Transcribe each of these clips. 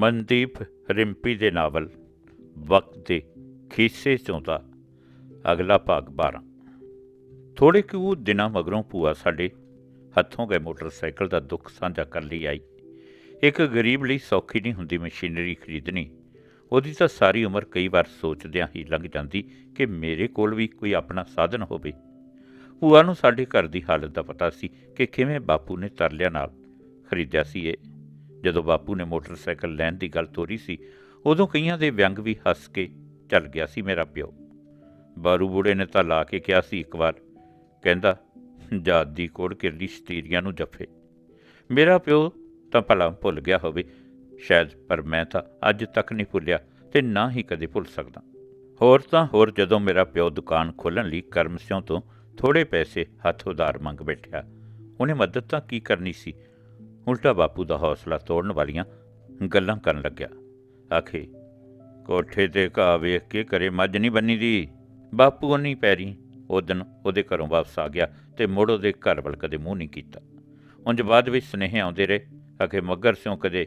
ਮਨਦੀਪ ਰਿੰਪੀ ਦੇ ਨਾਵਲ, ਵਕਤ ਦੇ ਖੀਸੇ ਚੋਂ ਦਾ ਅਗਲਾ ਭਾਗ 12 ਥੋੜੇ ਕੁ ਦਿਨਾਂ ਮਗਰੋਂ ਭੂਆ ਸਾਡੇ ਹੱਥੋਂ ਗਏ ਮੋਟਰਸਾਈਕਲ ਦਾ ਦੁੱਖ ਸਾਂਝਾ ਕਰਨ ਲਈ ਆਈ। ਇੱਕ ਗਰੀਬ ਲਈ ਸੌਖੀ ਨਹੀਂ ਹੁੰਦੀ ਮਸ਼ੀਨਰੀ ਖਰੀਦਣੀ। ਉਹਦੀ ਤਾਂ ਸਾਰੀ ਉਮਰ ਕਈ ਵਾਰ ਸੋਚਦਿਆਂ ਹੀ ਲੰਘ ਜਾਂਦੀ ਕਿ ਮੇਰੇ ਕੋਲ ਵੀ ਕੋਈ ਆਪਣਾ ਸਾਧਨ ਹੋਵੇ। ਭੂਆ ਨੂੰ ਸਾਡੇ ਘਰ ਦੀ ਹਾਲਤ ਦਾ ਪਤਾ ਸੀ ਕਿ ਕਿਵੇਂ ਬਾਪੂ ਨੇ ਤਰਲਿਆਂ ਨਾਲ ਖਰੀਦਿਆ ਸੀ ਇਹ। ਜਦੋਂ ਬਾਪੂ ਨੇ ਮੋਟਰਸਾਈਕਲ ਲੈਣ ਦੀ ਗੱਲ ਤੋਰੀ ਸੀ, ਉਦੋਂ ਕਈਆਂ ਦੇ ਵਿਅੰਗ ਵੀ ਹੱਸ ਕੇ ਚੱਲ ਗਿਆ ਸੀ ਮੇਰਾ ਪਿਓ। ਬਾਰੂ ਬੁੜੇ ਨੇ ਤਾਂ ਲਾ ਕੇ ਕਿਹਾ ਸੀ ਇੱਕ ਵਾਰ, ਕਹਿੰਦਾ, ਜਾਤ ਦੀ ਕੋੜ ਕਿਰਲੀ ਸਤੀਰੀਆਂ ਨੂੰ ਜੱਫੇ। ਮੇਰਾ ਪਿਓ ਤਾਂ ਭਲਾ ਭੁੱਲ ਗਿਆ ਹੋਵੇ, ਸ਼ਾਇਦ ਪਰ ਮੈਂ ਤਾਂ ਅੱਜ ਤੱਕ ਨਹੀਂ ਭੁੱਲਿਆ ਤੇ ਨਾ ਹੀ ਕਦੇ ਭੁੱਲ ਸਕਦਾ। ਹੋਰ ਤਾਂ ਹੋਰ ਜਦੋਂ ਮੇਰਾ ਪਿਓ ਦੁਕਾਨ ਖੋਲ੍ਹਣ ਲਈ ਕਰਮਸਿਓਂ ਤੋਂ ਥੋੜੇ ਪੈਸੇ ਹੱਥ ਉਧਾਰ ਮੰਗ ਬੈਠਿਆ, ਉਹਨੇ ਮਦਦ ਤਾਂ ਕੀ ਕਰਨੀ ਸੀ? ਉਲਟਾ ਬਾਪੂ ਦਾ ਹੌਸਲਾ ਤੋੜਨ ਵਾਲੀਆਂ ਗੱਲਾਂ ਕਰਨ ਲੱਗਿਆ। ਆਖੇ, ਕੋਠੇ ਤੇ ਘਾਹ ਵੇਖ ਕੇ ਕਰੇ ਮੱਝ ਨਹੀਂ ਬੰਨੀ ਦੀ ਬਾਪੂ ਨਹੀਂ ਪੈਰੀ, ਉਹ ਦਿਨ ਉਹਦੇ ਘਰੋਂ ਵਾਪਸ ਆ ਗਿਆ ਤੇ ਮੁੜ ਉਹਦੇ ਘਰ ਵੱਲ ਕਦੇ ਮੂੰਹ ਨਹੀਂ ਕੀਤਾ। ਉਂਝ ਬਾਅਦ ਵਿੱਚ ਸੁਨੇਹੇ ਆਉਂਦੇ ਰਹੇ, ਆਖੇ, ਮੱਗਰ ਸਿਓ ਕਦੇ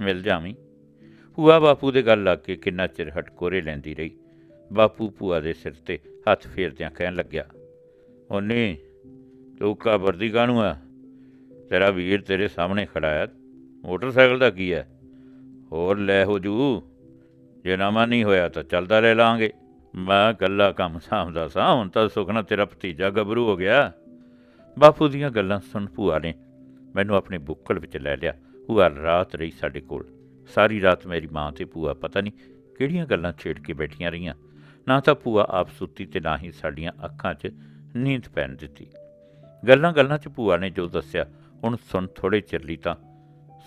ਮਿਲ ਜਾਵੀਂ? ਭੂਆ ਬਾਪੂ ਦੇ ਗੱਲ ਲੱਗ ਕੇ ਕਿੰਨਾ ਚਿਰ ਹਟਕੋਰੇ ਲੈਂਦੀ ਰਹੀ। ਬਾਪੂ ਭੂਆ ਦੇ ਸਿਰ ਤੇ ਹੱਥ ਫੇਰਦਿਆਂ ਕਹਿਣ ਲੱਗਿਆ ਉਹਨੇ ਤੂੰ ਕਾ ਵਰਦੀ ਕਾਹਨੂੰ ਆ? ਤੇਰਾ ਵੀਰ ਤੇਰੇ ਸਾਹਮਣੇ ਖੜਾ ਹੈ। ਮੋਟਰਸਾਈਕਲ ਦਾ ਕੀ ਹੈ? ਹੋਰ ਲੈ ਹੋ ਜੂ। ਜੇ ਨਾਮਾ ਨਹੀਂ ਹੋਇਆ ਤਾਂ ਚੱਲਦਾ ਰਹਿ ਲਾਂਗੇ। ਮੈਂ ਗੱਲਾ ਕੰਮ ਸਾਂਭਦਾ ਸਾਂ, ਹੁਣ ਤਾਂ ਸੁਖਣਾ ਤੇਰਾ ਭਤੀਜਾ ਗੱਭਰੂ ਹੋ ਗਿਆ। ਬਾਪੂ ਦੀਆਂ ਗੱਲਾਂ ਸੁਣ ਭੂਆ ਨੇ ਮੈਨੂੰ ਆਪਣੇ ਬੁੱਕਲ ਵਿੱਚ ਲੈ ਲਿਆ। ਭੂਆ ਰਾਤ ਰਹੀ ਸਾਡੇ ਕੋਲ। ਸਾਰੀ ਰਾਤ ਮੇਰੀ ਮਾਂ ਤੇ ਭੂਆ ਪਤਾ ਨਹੀਂ ਕਿਹੜੀਆਂ ਗੱਲਾਂ ਛੇੜ ਕੇ ਬੈਠੀਆਂ ਰਹੀਆਂ। ਨਾ ਤਾਂ ਭੂਆ ਆਪ ਸੁੱਤੀ ਤੇ ਨਾ ਹੀ ਸਾਡੀਆਂ ਅੱਖਾਂ 'ਚ ਨੀਂਦ ਪੈਣ ਦਿੱਤੀ। ਗੱਲਾਂ ਗੱਲਾਂ 'ਚ ਭੂਆ ਨੇ ਜੋ ਦੱਸਿਆ ਹੁਣ ਸੁਣ ਥੋੜੇ ਚਿਰ ਲਈ ਤਾਂ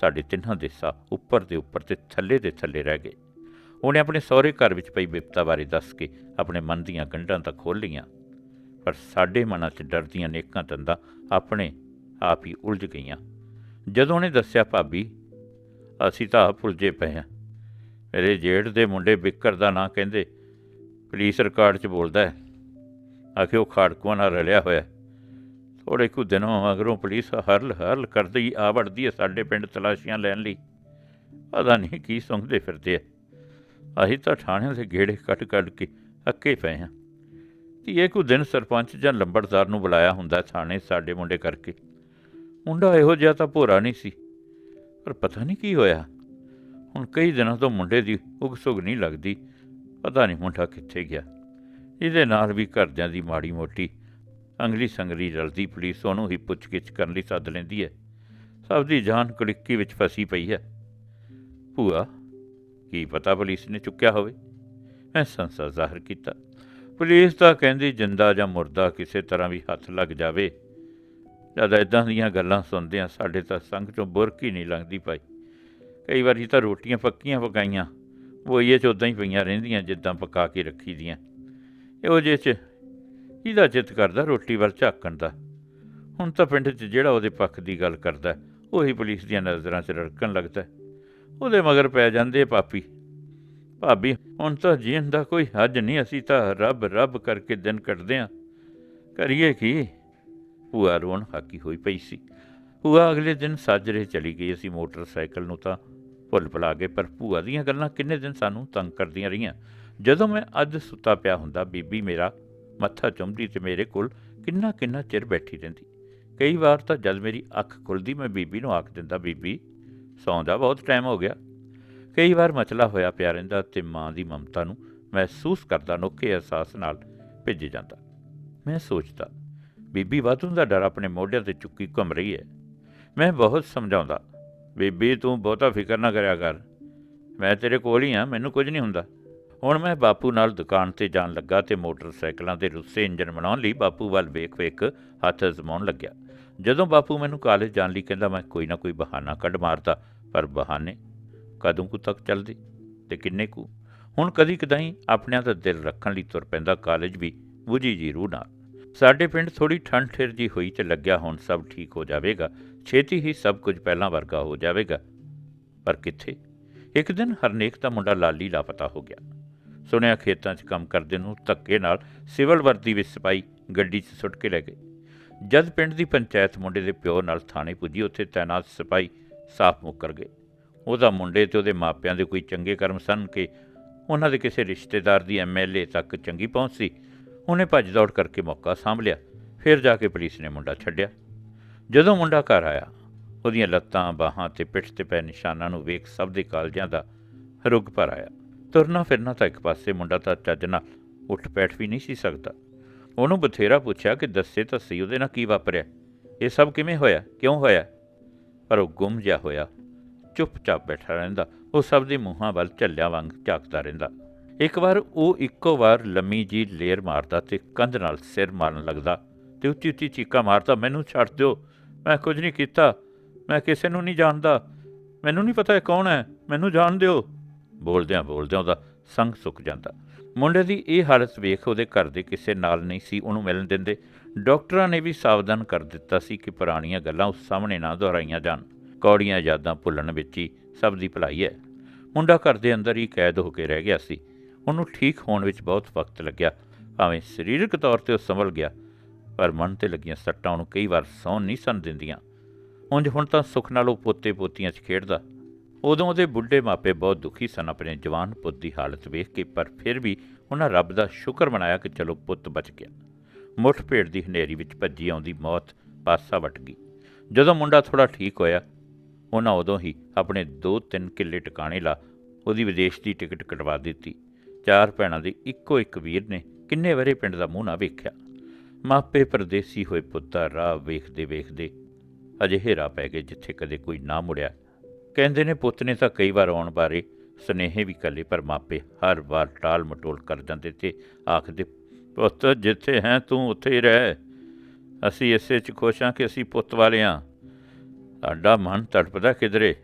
ਸਾਡੇ ਤਿੰਨਾਂ ਦੇ ਸਾਹ ਉੱਪਰ ਦੇ ਉੱਪਰ ਤੇ ਥੱਲੇ ਦੇ ਥੱਲੇ ਰਹਿ ਗਏ। ਉਹਨੇ ਆਪਣੇ ਸਹੁਰੇ ਘਰ ਵਿੱਚ ਪਈ ਵਿਪਤਾ ਬਾਰੇ ਦੱਸ ਕੇ ਆਪਣੇ ਮਨ ਦੀਆਂ ਗੰਢਾਂ ਤਾਂ ਖੋਲ੍ਹ ਲਈਆਂ। ਪਰ ਸਾਡੇ ਮਨਾਂ 'ਚ ਡਰਦੀਆਂ ਨੇਕਾਂ ਤੰਦਾਂ ਆਪਣੇ ਆਪ ਹੀ ਉਲਝ ਗਈਆਂ। ਜਦੋਂ ਉਹਨੇ ਦੱਸਿਆ, ਭਾਬੀ, ਅਸੀਂ ਤਾਂ ਆਪ ਉਲਝੇ ਪਏ ਹਾਂ। ਮੇਰੇ ਜੇਠ ਦੇ ਮੁੰਡੇ ਬਿੱਕਰ ਦਾ ਨਾਂ ਕਹਿੰਦੇ, ਪੁਲਿਸ ਰਿਕਾਰਡ 'ਚ ਬੋਲਦਾ ਹੈ। ਆਖੇ ਉਹ ਖਾੜਕੂਆਂ ਨਾਲ ਰਲਿਆ ਹੋਇਆ ਥੋੜੇ ਕੁ ਦਿਨੋਂ ਮਗਰੋਂ ਪੁਲਿਸ ਹਰਲ ਹਰਲ ਕਰਦੀ ਆ ਵੜਦੀ ਹੈ ਸਾਡੇ ਪਿੰਡ ਤਲਾਸ਼ੀਆਂ ਲੈਣ ਲਈ। ਪਤਾ ਨਹੀਂ ਕੀ ਸੁੰਘਦੇ ਫਿਰਦੇ ਆ। ਅਸੀਂ ਤਾਂ ਥਾਣਿਆਂ ਦੇ ਗੇੜੇ ਕੱਟ ਕੱਢ ਕੇ ਅੱਕੇ ਪਏ ਹਾਂ। ਧੀਏ ਕੁ ਦਿਨ ਸਰਪੰਚ ਜਾਂ ਲੰਬੜਦਾਰ ਨੂੰ ਬੁਲਾਇਆ ਹੁੰਦਾ ਥਾਣੇ ਸਾਡੇ ਮੁੰਡੇ ਕਰਕੇ। ਮੁੰਡਾ ਇਹੋ ਜਿਹਾ ਤਾਂ ਭੋਰਾ ਨਹੀਂ ਸੀ। ਪਰ ਪਤਾ ਨਹੀਂ ਕੀ ਹੋਇਆ। ਹੁਣ ਕਈ ਦਿਨਾਂ ਤੋਂ ਮੁੰਡੇ ਦੀ ਉਗ ਸੁਗ ਨਹੀਂ ਲੱਗਦੀ। ਪਤਾ ਨਹੀਂ ਮੁੰਡਾ ਕਿੱਥੇ ਗਿਆ। ਇਹਦੇ ਨਾਲ ਵੀ ਘਰਦਿਆਂ ਦੀ ਮਾੜੀ ਮੋਟੀ ਅੰਗਲੀ ਸੰਗਲੀ ਰਲਦੀ ਪੁਲਿਸ ਉਹਨੂੰ ਹੀ ਪੁੱਛਗਿੱਛ ਕਰਨ ਲਈ ਸੱਦ ਲੈਂਦੀ ਹੈ। ਸਭ ਦੀ ਜਾਨ ਕੜਿੱਕੀ ਵਿੱਚ ਫਸੀ ਪਈ ਹੈ। ਭੂਆ, ਕੀ ਪਤਾ ਪੁਲਿਸ ਨੇ ਚੁੱਕਿਆ ਹੋਵੇ? ਮੈਂ ਸੰਸਾ ਜ਼ਾਹਰ ਕੀਤਾ। ਪੁਲਿਸ ਤਾਂ ਕਹਿੰਦੀ ਜਿੰਦਾ ਜਾਂ ਮੁਰਦਾ ਕਿਸੇ ਤਰ੍ਹਾਂ ਵੀ ਹੱਥ ਲੱਗ ਜਾਵੇ। ਜਦ ਇਦਾਂ ਦੀਆਂ ਗੱਲਾਂ ਸੁਣਦੇ ਆ ਸਾਡੇ ਤਾਂ ਸੰਗ ਚੋਂ ਬੁਰਕ ਹੀ ਨਹੀਂ ਲੰਘਦੀ ਪਾਈ। ਕਈ ਵਾਰੀ ਤਾਂ ਰੋਟੀਆਂ ਪੱਕੀਆਂ ਪਕਾਈਆਂ ਉਹ ਇਹ ਚ ਉਦਾਂ ਹੀ ਪਈਆਂ ਰਹਿੰਦੀਆਂ ਜਿੱਦਾਂ ਪਕਾ ਕੇ ਰੱਖੀ ਦੀਆਂ। ਇਹੋ ਜਿਹੇ ਚ ਕਿਹਦਾ ਚਿੱਤ ਕਰਦਾ ਰੋਟੀ ਵੱਲ ਝਾਕਣ ਦਾ। ਹੁਣ ਤਾਂ ਪਿੰਡ 'ਚ ਜਿਹੜਾ ਉਹਦੇ ਪੱਖ ਦੀ ਗੱਲ ਕਰਦਾ, ਉਹੀ ਪੁਲਿਸ ਦੀਆਂ ਨਜ਼ਰਾਂ 'ਚ ਰੜਕਣ ਲੱਗਦਾ। ਉਹਦੇ ਮਗਰ ਪੈ ਜਾਂਦੇ ਪਾਪੀ। ਭਾਬੀ, ਹੁਣ ਤਾਂ ਜੀਣ ਦਾ ਕੋਈ ਹੱਜ ਨਹੀਂ, ਅਸੀਂ ਤਾਂ ਰੱਬ ਰੱਬ ਕਰਕੇ ਦਿਨ ਕੱਟਦੇ ਆ। ਕਰੀਏ ਕੀ? ਭੂਆ ਰੋਣ ਹਾਕੀ ਹੋਈ ਪਈ ਸੀ। ਭੂਆ ਅਗਲੇ ਦਿਨ ਸਾਜਰੇ ਚਲੀ ਗਈ। ਅਸੀਂ ਮੋਟਰਸਾਈਕਲ ਨੂੰ ਤਾਂ ਭੁੱਲ ਭੁਲਾ ਗਏ, ਪਰ ਭੂਆ ਦੀਆਂ ਗੱਲਾਂ ਕਿੰਨੇ ਦਿਨ ਸਾਨੂੰ ਤੰਗ ਕਰਦੀਆਂ ਰਹੀਆਂ। ਜਦੋਂ ਮੈਂ ਅੱਜ ਸੁੱਤਾ ਪਿਆ ਹੁੰਦਾ, ਬੀਬੀ ਮੇਰਾ ਮੱਥਾ ਚੁੰਮਦੀ ਤੇ ਮੇਰੇ ਕੋਲ ਕਿੰਨਾ ਕਿੰਨਾ ਚਿਰ ਬੈਠੀ ਰਹਿੰਦੀ। ਕਈ ਵਾਰ ਤਾਂ ਜਦ ਮੇਰੀ ਅੱਖ ਖੁੱਲਦੀ ਮੈਂ ਬੀਬੀ ਨੂੰ ਆਖ ਦਿੰਦਾ, ਬੀਬੀ ਸੌਂਦਾ ਬਹੁਤ ਟਾਈਮ ਹੋ ਗਿਆ। ਕਈ ਵਾਰ ਮਚਲਾ ਹੋਇਆ ਪਿਆ ਰਹਿੰਦਾ ਤੇ ਮਾਂ ਦੀ ਮਮਤਾ ਨੂੰ ਮਹਿਸੂਸ ਕਰਦਾ ਨੋਕੇ ਅਹਿਸਾਸ ਨਾਲ ਭਿੱਜ ਜਾਂਦਾ। ਮੈਂ ਸੋਚਦਾ, ਬੀਬੀ, ਵਾਧੂ ਦਾ ਡਰ ਆਪਣੇ ਮੋਢਿਆਂ ਤੇ ਚੁੱਕੀ ਘੁੰਮ ਰਹੀ ਹੈ। ਮੈਂ ਬਹੁਤ ਸਮਝਾਉਂਦਾ, ਬੀਬੀ, ਤੂੰ ਬਹੁਤਾ ਫਿਕਰ ਨਾ ਕਰਿਆ ਕਰ। ਮੈਂ ਤੇਰੇ ਕੋਲ ਹੀ ਆ ਮੈਨੂੰ ਕੁਝ ਨਹੀਂ ਹੁੰਦਾ। ਹੁਣ ਮੈਂ ਬਾਪੂ ਨਾਲ ਦੁਕਾਨ ਤੇ ਜਾਣ ਲੱਗਾ ਤੇ ਮੋਟਰਸਾਈਕਲਾਂ ਦੇ ਰੁੱਸੇ ਇੰਜਨ ਬਣਾਉਣ ਲਈ ਬਾਪੂ ਵੱਲ ਵੇਖ ਵੇਖ ਹੱਥ ਅਜ਼ਮਾਉਣ ਲੱਗਿਆ। ਜਦੋਂ ਬਾਪੂ ਮੈਨੂੰ ਕਾਲਜ ਜਾਣ ਲਈ ਕਹਿੰਦਾ, ਮੈਂ ਕੋਈ ਨਾ ਕੋਈ ਬਹਾਨਾ ਕੱਢ ਮਾਰਦਾ, ਪਰ ਬਹਾਨੇ ਕਦੋਂ ਕੁ ਤੱਕ ਚੱਲਦੇ ਤੇ ਕਿੰਨੇ ਕੁ? ਹੁਣ ਕਦੀ ਕਦਾਈ ਆਪਣਿਆਂ ਦਾ ਦਿਲ ਰੱਖਣ ਲਈ ਤੁਰ ਪੈਂਦਾ ਕਾਲਜ ਵੀ ਬੁਝੀ ਜੀ ਰੂਹ ਨਾਲ। ਸਾਡੇ ਪਿੰਡ ਥੋੜੀ ਠੰਡ ਠਿਰ ਜੀ ਹੋਈ ਤੇ ਲੱਗਿਆ ਹੁਣ ਸਭ ਠੀਕ ਹੋ ਜਾਵੇਗਾ। ਛੇਤੀ ਹੀ ਸਭ ਕੁਝ ਪਹਿਲਾਂ ਵਰਗਾ ਹੋ ਜਾਵੇਗਾ। ਪਰ ਕਿੱਥੇ? ਇੱਕ ਦਿਨ ਹਰਨੇਕ ਦਾ ਮੁੰਡਾ ਲਾਲੀ ਲਾਪਤਾ ਹੋ ਗਿਆ। ਸੁਣਿਆ ਖੇਤਾਂ 'ਚ ਕੰਮ ਕਰਦੇ ਨੂੰ ਧੱਕੇ ਨਾਲ ਸਿਵਲ ਵਰਦੀ ਵਿੱਚ ਸਿਪਾਈ ਗੱਡੀ 'ਚ ਸੁੱਟ ਕੇ ਲੈ ਗਏ। ਜਦ ਪਿੰਡ ਦੀ ਪੰਚਾਇਤ ਮੁੰਡੇ ਦੇ ਪਿਓ ਨਾਲ ਥਾਣੇ ਪੁੱਜੀ, ਉੱਥੇ ਤਾਇਨਾਤ ਸਿਪਾਈ ਸਾਫ਼ ਮੁੱਕਰ ਗਏ। ਉਹਦਾ ਮੁੰਡੇ ਤੇ ਉਹਦੇ ਮਾਪਿਆਂ ਦੇ ਕੋਈ ਚੰਗੇ ਕਰਮ ਸਨ ਕਿ ਉਹਨਾਂ ਦੇ ਕਿਸੇ ਰਿਸ਼ਤੇਦਾਰ ਦੀ ਐਮਐਲਏ ਤੱਕ ਚੰਗੀ ਪਹੁੰਚ ਸੀ। ਉਹਨੇ ਭੱਜ ਦੌੜ ਕਰਕੇ ਮੌਕਾ ਸਾਂਭ ਲਿਆ, ਫਿਰ ਜਾ ਕੇ ਪੁਲਿਸ ਨੇ ਮੁੰਡਾ ਛੱਡਿਆ। ਜਦੋਂ ਮੁੰਡਾ ਘਰ ਆਇਆ, ਉਹਦੀਆਂ ਲੱਤਾਂ, ਬਾਹਾਂ ਤੇ ਪਿੱਠ ਤੇ ਪੈ ਨਿਸ਼ਾਨਾਂ ਨੂੰ ਵੇਖ ਸਭ ਦੇ ਕਾਲਜਾਂ ਦਾ ਰੁਗ ਭਰ ਆਇਆ। ਤੁਰਨਾ ਫਿਰਨਾ ਤਾਂ ਇੱਕ ਪਾਸੇ ਮੁੰਡਾ ਤਾਂ ਚੱਜ ਨਾਲ ਉੱਠ ਬੈਠ ਵੀ ਨਹੀਂ ਸੀ ਸਕਦਾ। ਉਹਨੂੰ ਬਥੇਰਾ ਪੁੱਛਿਆ ਕਿ ਦੱਸੇ ਤਾਂ ਸਹੀ ਉਹਦੇ ਨਾਲ ਕੀ ਵਾਪਰਿਆ? ਇਹ ਸਭ ਕਿਵੇਂ ਹੋਇਆ? ਕਿਉਂ ਹੋਇਆ? ਪਰ ਉਹ ਗੁੰਮ ਜਿਹਾ ਹੋਇਆ। ਚੁੱਪਚਾਪ ਬੈਠਾ ਰਹਿੰਦਾ। ਉਹ ਸਭ ਦੇ ਮੂੰਹਾਂ ਵੱਲ ਝੱਲਿਆਂ ਵਾਂਗ ਝਾਕਦਾ ਰਹਿੰਦਾ। ਇੱਕ ਵਾਰ ਉਹ ਇੱਕੋ ਵਾਰ ਲੰਮੀ ਜੀ ਲੇਰ ਮਾਰਦਾ ਤੇ ਕੰਧ ਨਾਲ ਸਿਰ ਮਾਰਨ ਲੱਗਦਾ ਤੇ ਉੱਚੀ ਉੱਚੀ ਚੀਕਾਂ ਮਾਰਦਾ, ਮੈਨੂੰ ਛੱਡ ਦਿਓ। ਮੈਂ ਕੁਝ ਨਹੀਂ ਕੀਤਾ। ਮੈਂ ਕਿਸੇ ਨੂੰ ਨਹੀਂ ਜਾਣਦਾ। ਮੈਨੂੰ ਨਹੀਂ ਪਤਾ ਇਹ ਕੌਣ ਹੈ। ਮੈਨੂੰ ਜਾਣ ਦਿਓ। ਬੋਲਦਿਆਂ ਬੋਲਦਿਆਂ ਉਹਦਾ ਸੰਗ ਸੁੱਕ ਜਾਂਦਾ। ਮੁੰਡੇ ਦੀ ਇਹ ਹਾਲਤ ਵੇਖ ਉਹਦੇ ਘਰ ਦੇ ਕਿਸੇ ਨਾਲ ਨਹੀਂ ਸੀ, ਉਹਨੂੰ ਮਿਲਣ ਦਿੰਦੇ। ਡਾਕਟਰਾਂ ਨੇ ਵੀ ਸਾਵਧਾਨ ਕਰ ਦਿੱਤਾ ਸੀ ਕਿ ਪੁਰਾਣੀਆਂ ਗੱਲਾਂ ਉਸ ਸਾਹਮਣੇ ਨਾ ਦੁਹਰਾਈਆਂ ਜਾਣ। ਕੌੜੀਆਂ ਯਾਦਾਂ ਭੁੱਲਣ ਵਿੱਚ ਹੀ ਸਭ ਦੀ ਭਲਾਈ ਹੈ। ਮੁੰਡਾ ਘਰ ਦੇ ਅੰਦਰ ਹੀ ਕੈਦ ਹੋ ਕੇ ਰਹਿ ਗਿਆ ਸੀ। ਉਹਨੂੰ ਠੀਕ ਹੋਣ ਵਿੱਚ ਬਹੁਤ ਵਕਤ ਲੱਗਿਆ। ਭਾਵੇਂ ਸਰੀਰਕ ਤੌਰ ਤੇ ਉਹ ਸੰਭਲ ਗਿਆ, ਪਰ ਮਨ ਤੇ ਲੱਗੀਆਂ ਸੱਟਾਂ ਉਹਨੂੰ ਕਈ ਵਾਰ ਸੌਣ ਨਹੀਂ ਸਨ ਦਿੰਦੀਆਂ। ਉਂਝ ਹੁਣ ਤਾਂ ਸੁੱਖ ਨਾਲ ਉਹ ਪੋਤੇ ਪੋਤੀਆਂ 'ਚ ਖੇਡਦਾ। ਉਦੋਂ ਉਹਦੇ ਬੁੱਢੇ ਮਾਪੇ ਬਹੁਤ ਦੁਖੀ ਸਨ, ਆਪਣੇ ਜਵਾਨ ਪੁੱਤ ਦੀ ਹਾਲਤ ਵੇਖ ਕੇ, ਪਰ ਫਿਰ ਵੀ ਉਹਨਾਂ ਰੱਬ ਦਾ ਸ਼ੁਕਰ ਮਨਾਇਆ ਕਿ ਚਲੋ ਪੁੱਤ ਬਚ ਗਿਆ। ਮੁੱਠ ਭੇੜ ਦੀ ਹਨੇਰੀ ਵਿੱਚ ਭੱਜੀ ਆਉਂਦੀ ਮੌਤ ਪਾਸਾ ਵਟ ਗਈ। ਜਦੋਂ ਮੁੰਡਾ ਥੋੜਾ ਠੀਕ ਹੋਇਆ, ਉਹਨਾਂ ਉਦੋਂ ਹੀ ਆਪਣੇ 2-3 ਕਿੱਲੇ ਟਿਕਾਣੇ ਲਾ ਉਹਦੀ ਵਿਦੇਸ਼ ਦੀ ਟਿਕਟ ਕਟਵਾ ਦਿੱਤੀ। ਚਾਰ ਭੈਣਾਂ ਦੇ ਇੱਕੋ ਇੱਕ ਵੀਰ ਨੇ ਕਿੰਨੇ ਵਰੇ ਪਿੰਡ ਦਾ ਮੂੰਹ ਨਾ ਵੇਖਿਆ। ਮਾਪੇ ਪਰਦੇਸੀ ਹੋਏ ਪੁੱਤ ਦਾ ਰਾਹ ਵੇਖਦੇ ਵੇਖਦੇ ਅਜਿਹੇ ਰਾਹ ਪੈ ਗਏ ਜਿੱਥੇ ਕਦੇ ਕੋਈ ਨਾ ਮੁੜਿਆ। ਕਹਿੰਦੇ ਨੇ, ਪੁੱਤ ਨੇ ਤਾਂ ਕਈ ਵਾਰ ਆਉਣ ਬਾਰੇ ਸਨੇਹੇ ਵੀ ਕੱਲੇ ਪਰ ਮਾਪੇ ਹਰ ਵਾਰ ਟਾਲ ਮਟੋਲ ਕਰ ਜਾਂਦੇ ਤੇ ਆਖਦੇ, ਪੁੱਤ, ਜਿੱਥੇ ਹੈ ਤੂੰ, ਉੱਥੇ ਹੀ ਰਹਿ। ਅਸੀਂ ਇਸੇ 'ਚ ਖੁਸ਼ ਹਾਂ ਕਿ ਅਸੀਂ ਪੁੱਤ ਵਾਲੇ ਹਾਂ। ਸਾਡਾ ਮਨ ਤੜਪਦਾ ਕਿਧਰੇ?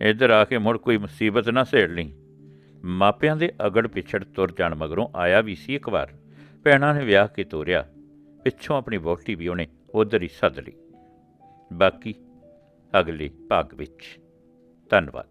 ਇੱਧਰ ਆ ਕੇ ਮੁੜ ਕੋਈ ਮੁਸੀਬਤ ਨਾ ਸੇੜ ਲਈ ਮਾਪਿਆਂ ਦੇ ਅਗੜ ਪਿਛੜ ਤੁਰ ਜਾਣ ਮਗਰੋਂ ਆਇਆ ਵੀ ਸੀ ਇੱਕ ਵਾਰ। ਭੈਣਾਂ ਨੇ ਵਿਆਹ ਕੇ ਤੋਰਿਆ। ਪਿੱਛੋਂ ਆਪਣੀ ਵਹੁਟੀ ਵੀ ਉਹਨੇ ਉਧਰ ਹੀ ਸੱਦ ਲਈ। ਬਾਕੀ ਅਗਲੇ ਭਾਗ ਵਿੱਚ। ਧੰਨਵਾਦ।